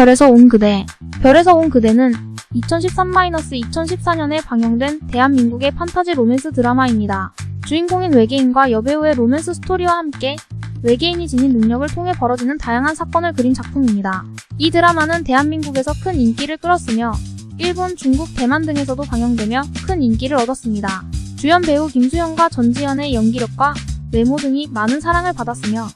별에서 온 그대. 별에서 온 그대는 2013-2014년에 방영된 대한민국의 판타지 로맨스 드라마입니다. 주인공인 외계인과 여배우의 로맨스 스토리와 함께 외계인이 지닌 능력을 통해 벌어지는 다양한 사건을 그린 작품입니다. 이 드라마는 대한민국에서 큰 인기를 끌었으며 일본, 중국, 대만 등에서도 방영되며 큰 인기를 얻었습니다. 주연 배우 김수현과 전지현의 연기력과 외모 등이 많은 사랑을 받았으며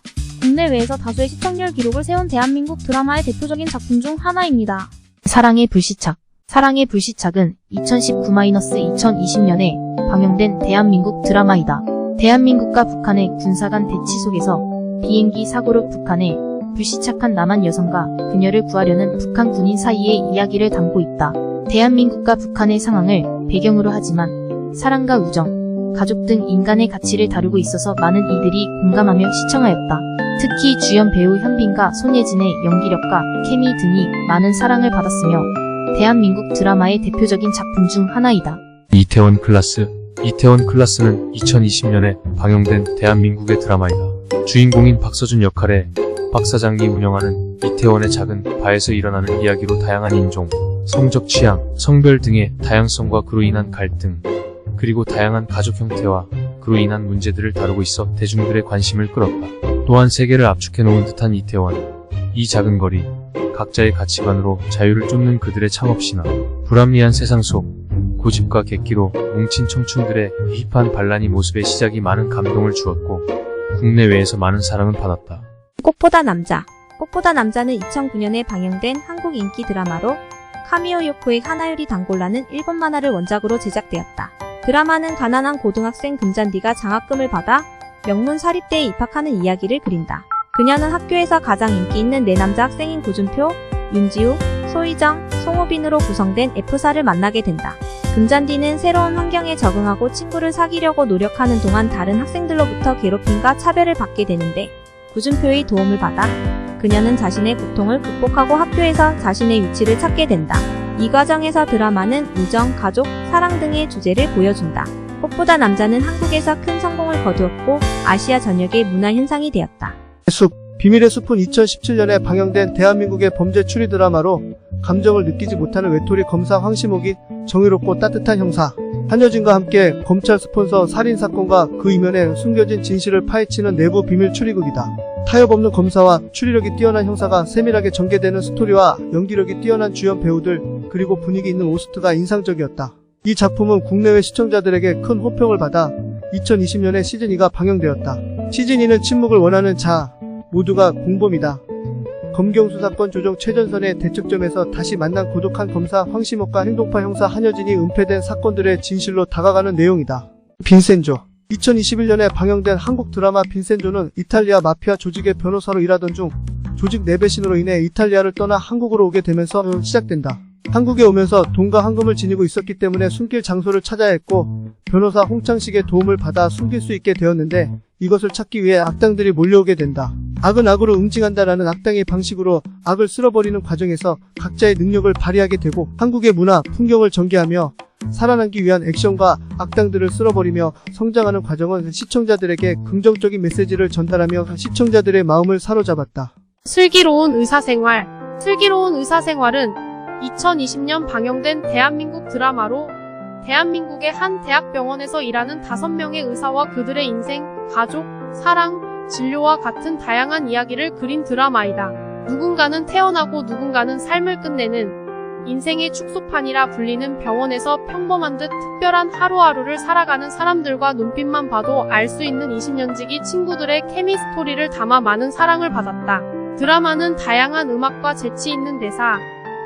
국내외에서 다수의 시청률 기록을 세운 대한민국 드라마의 대표적인 작품 중 하나입니다. 사랑의 불시착. 사랑의 불시착은 2019-2020년에 방영된 대한민국 드라마이다. 대한민국과 북한의 군사 간 대치 속에서 비행기 사고로 북한에 불시착한 남한 여성과 그녀를 구하려는 북한 군인 사이의 이야기를 담고 있다. 대한민국과 북한의 상황을 배경으로 하지만 사랑과 우정, 가족 등 인간의 가치를 다루고 있어서 많은 이들이 공감하며 시청하였다. 특히 주연 배우 현빈과 손예진의 연기력과 케미 등이 많은 사랑을 받았으며 대한민국 드라마의 대표적인 작품 중 하나이다. 이태원 클라스 이태원 클라스는 2020년에 방영된 대한민국의 드라마이다. 주인공인 박서준 역할의 박 사장이 운영하는 이태원의 작은 바에서 일어나는 이야기로 다양한 인종, 성적 취향, 성별 등의 다양성과 그로 인한 갈등, 그리고 다양한 가족 형태와 그로 인한 문제들을 다루고 있어 대중들의 관심을 끌었다. 또한 세계를 압축해 놓은 듯한 이태원. 이 작은 거리, 각자의 가치관으로 자유를 쫓는 그들의 창업신화, 불합리한 세상 속 고집과 객기로 뭉친 청춘들의 힙한 반란이 모습의 시작이 많은 감동을 주었고 국내외에서 많은 사랑을 받았다. 꽃보다 남자. 꽃보다 남자는 2009년에 방영된 한국 인기 드라마로 카미오 요코의 하나유리 단골라는 일본 만화를 원작으로 제작되었다. 드라마는 가난한 고등학생 금잔디가 장학금을 받아 명문 사립대에 입학하는 이야기를 그린다. 그녀는 학교에서 가장 인기 있는 네 남자 학생인 구준표, 윤지우, 소희정, 송호빈으로 구성된 F사를 만나게 된다. 금잔디는 새로운 환경에 적응하고 친구를 사귀려고 노력하는 동안 다른 학생들로부터 괴롭힘과 차별을 받게 되는데 구준표의 도움을 받아 그녀는 자신의 고통을 극복하고 학교에서 자신의 위치를 찾게 된다. 이 과정에서 드라마는 우정, 가족, 사랑 등의 주제를 보여준다. 꽃보다 남자는 한국에서 큰 성공을 거두었고 아시아 전역의 문화 현상이 되었다. 숲 비밀의 숲은 2017년에 방영된 대한민국의 범죄 추리 드라마로 감정을 느끼지 못하는 외톨이 검사 황시목이 정의롭고 따뜻한 형사 한여진과 함께 검찰 스폰서 살인 사건과 그 이면에 숨겨진 진실을 파헤치는 내부 비밀 추리극이다. 타협 없는 검사와 추리력이 뛰어난 형사가 세밀하게 전개되는 스토리와 연기력이 뛰어난 주연 배우들 그리고 분위기 있는 오스트가 인상적이었다. 이 작품은 국내외 시청자들에게 큰 호평을 받아 2020년에 시즌2가 방영되었다. 시즌2는 침묵을 원하는 자 모두가 공범이다. 검경수 사건 조정 최전선의 대척점에서 다시 만난 고독한 검사 황시목과 행동파 형사 한여진이 은폐된 사건들의 진실로 다가가는 내용이다. 빈센조 2021년에 방영된 한국 드라마 빈센조는 이탈리아 마피아 조직의 변호사로 일하던 중 조직 내배신으로 인해 이탈리아를 떠나 한국으로 오게 되면서 시작된다. 한국에 오면서 돈과 황금을 지니고 있었기 때문에 숨길 장소를 찾아야 했고 변호사 홍창식의 도움을 받아 숨길 수 있게 되었는데 이것을 찾기 위해 악당들이 몰려오게 된다. 악은 악으로 응징한다라는 악당의 방식으로 악을 쓸어버리는 과정에서 각자의 능력을 발휘하게 되고 한국의 문화, 풍경을 전개하며 살아남기 위한 액션과 악당들을 쓸어버리며 성장하는 과정은 시청자들에게 긍정적인 메시지를 전달하며 시청자들의 마음을 사로잡았다. 슬기로운 의사생활. 슬기로운 의사생활은 2020년 방영된 대한민국 드라마로 대한민국의 한 대학병원에서 일하는 다섯 명의 의사와 그들의 인생, 가족, 사랑, 진료와 같은 다양한 이야기를 그린 드라마이다. 누군가는 태어나고 누군가는 삶을 끝내는 인생의 축소판이라 불리는 병원에서 평범한 듯 특별한 하루하루를 살아가는 사람들과 눈빛만 봐도 알 수 있는 20년지기 친구들의 케미 스토리를 담아 많은 사랑을 받았다. 드라마는 다양한 음악과 재치 있는 대사,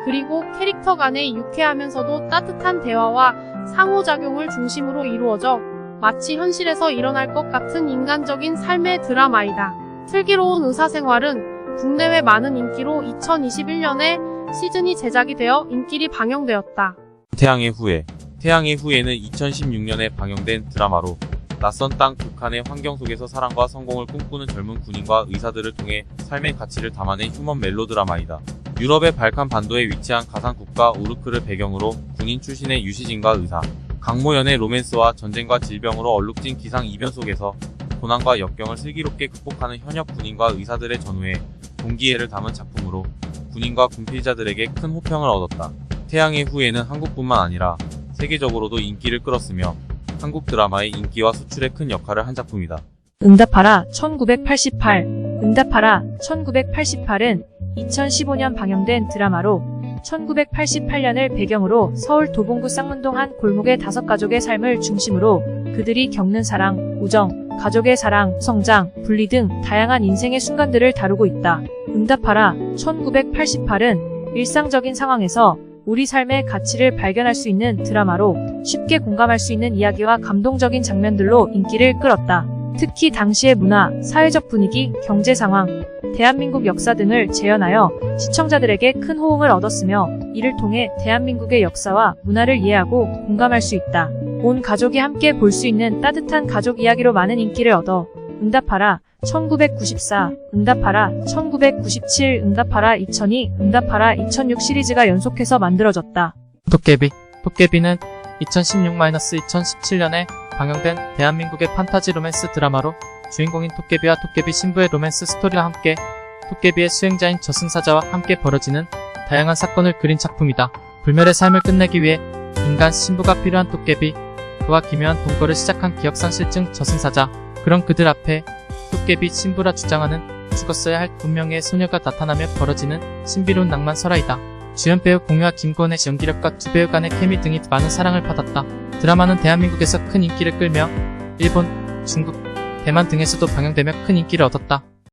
그리고 캐릭터 간의 유쾌하면서도 따뜻한 대화와 상호작용을 중심으로 이루어져 마치 현실에서 일어날 것 같은 인간적인 삶의 드라마이다. 슬기로운 의사생활은 국내외 많은 인기로 2021년에 시즌이 제작이 되어 인기리 방영되었다. 태양의 후예. 태양의 후예는 2016년에 방영된 드라마로 낯선 땅 북한의 환경 속에서 사랑과 성공을 꿈꾸는 젊은 군인과 의사들을 통해 삶의 가치를 담아낸 휴먼 멜로 드라마이다. 유럽의 발칸 반도에 위치한 가상 국가 우르크를 배경으로 군인 출신의 유시진과 의사, 강모연의 로맨스와 전쟁과 질병으로 얼룩진 기상 이변 속에서 고난과 역경을 슬기롭게 극복하는 현역 군인과 의사들의 전후에 동기애를 담은 작품으로 군인과 군필자들에게 큰 호평을 얻었다. 태양의 후예는 한국뿐만 아니라 세계적으로도 인기를 끌었으며 한국 드라마의 인기와 수출에 큰 역할을 한 작품이다. 응답하라 1988 응답하라 1988은 2015년 방영된 드라마로 1988년을 배경으로 서울 도봉구 쌍문동 한 골목의 다섯 가족의 삶을 중심으로 그들이 겪는 사랑, 우정, 가족의 사랑, 성장, 분리 등 다양한 인생의 순간들을 다루고 있다. 응답하라 1988은 일상적인 상황에서 우리 삶의 가치를 발견할 수 있는 드라마로 쉽게 공감할 수 있는 이야기와 감동적인 장면들로 인기를 끌었다. 특히 당시의 문화, 사회적 분위기, 경제 상황, 대한민국 역사 등을 재현하여 시청자들에게 큰 호응을 얻었으며 이를 통해 대한민국의 역사와 문화를 이해하고 공감할 수 있다. 온 가족이 함께 볼 수 있는 따뜻한 가족 이야기로 많은 인기를 얻어 응답하라 1994, 응답하라 1997, 응답하라 2002, 응답하라 2006 시리즈가 연속해서 만들어졌다. 도깨비. 도깨비는 2016-2017년에 방영된 대한민국의 판타지 로맨스 드라마로 주인공인 도깨비와 도깨비 신부의 로맨스 스토리와 함께 도깨비의 수행자인 저승사자와 함께 벌어지는 다양한 사건을 그린 작품이다. 불멸의 삶을 끝내기 위해 인간 신부가 필요한 도깨비, 그와 기묘한 동거를 시작한 기억상실증 저승사자, 그런 그들 앞에 도깨비 신부라 주장하는 죽었어야 할 운명의 소녀가 나타나며 벌어지는 신비로운 낭만 설화이다. 주연 배우 공유와 김건의 연기력과 두 배우 간의 케미 등이 많은 사랑을 받았다. 드라마는 대한민국에서 큰 인기를 끌며 일본, 중국, 대만 등에서도 방영되며 큰 인기를 얻었다.